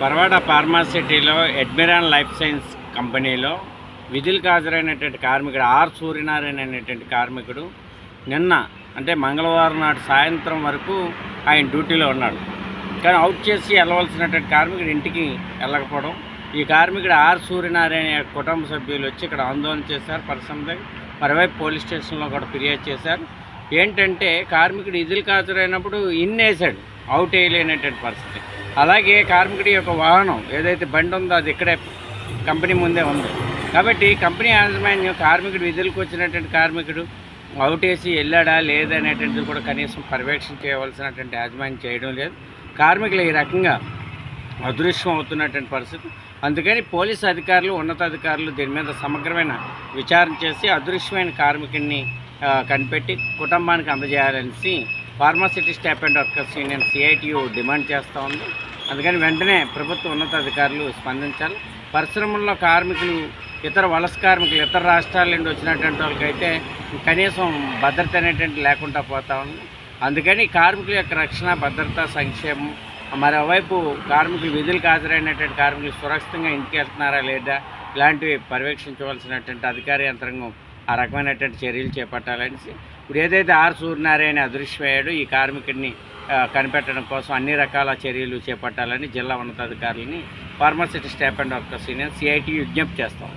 పర్వాడ ఫార్మాసిటీలో Admiron life science కంపెనీలో విధులకు హాజరైనటువంటి కార్మికుడు ఆర్ సూర్యనారాయణ అనేటువంటి కార్మికుడు నిన్న అంటే మంగళవారం నాడు సాయంత్రం వరకు ఆయన డ్యూటీలో ఉన్నాడు. కానీ అవుట్ చేసి వెళ్ళవలసినటువంటి కార్మికుడు ఇంటికి వెళ్ళకపోవడం ఈ కార్మికుడు ఆర్ సూర్యనారాయణ కుటుంబ సభ్యులు వచ్చి ఇక్కడ ఆందోళన చేశారు. పరిశ్రమ మరోవైపు పోలీస్ స్టేషన్లో కూడా ఫిర్యాదు చేశారు. ఏంటంటే కార్మికుడు విధులకు హాజరైనప్పుడు ఇన్ వేసాడు అవుట్ వేయలేనటువంటి పరిస్థితి. అలాగే కార్మికుడి యొక్క వాహనం ఏదైతే బండి ఉందో అది ఇక్కడే కంపెనీ ముందే ఉంది. కాబట్టి కంపెనీ యాజమాన్యం కార్మికుడు విధులకు వచ్చినటువంటి కార్మికుడు అవుట్ వేసి వెళ్ళాడా లేదనేటువంటిది కూడా కనీసం పర్యవేక్షణ చేయవలసినటువంటి యాజమాన్యం చేయడం లేదు. కార్మికులు ఈ రకంగా అదృశ్యం అవుతున్నటువంటి పరిస్థితి. అందుకని పోలీసు అధికారులు ఉన్నతాధికారులు దీని మీద సమగ్రమైన విచారణ చేసి అదృశ్యమైన కార్మికుడిని కనిపెట్టి కుటుంబానికి అందజేయాలనేసి Pharma City staff and workers union CITU demand చేస్తూ ఉంది. అందుకని వెంటనే ప్రభుత్వ ఉన్నతాధికారులు స్పందించాలి. పరిశ్రమల్లో కార్మికులు ఇతర వలస కార్మికులు ఇతర రాష్ట్రాల నుండి వచ్చినటువంటి వాళ్ళకైతే కనీసం భద్రత అనేటువంటి లేకుండా పోతా ఉంది. అందుకని కార్మికుల యొక్క రక్షణ భద్రత సంక్షేమం మరోవైపు కార్మికులు విధులకు హాజరైనటువంటి కార్మికులు సురక్షితంగా ఇంటికి వెళ్తున్నారా లేదా ఇలాంటివి పర్యవేక్షించవలసినటువంటి అధికార యంత్రాంగం ఆ రకమైనటువంటి చర్యలు చేపట్టాలని ఇప్పుడు ఏదైతే ఆర్ సూర్యనారాయణ అదృశ్యమయ్యాడో ఈ కార్మికుడిని కనిపెట్టడం కోసం అన్ని రకాల చర్యలు చేపట్టాలని జిల్లా ఉన్నతాధికారులని Pharma City staff and workers union CIT విజ్ఞప్తి చేస్తాం.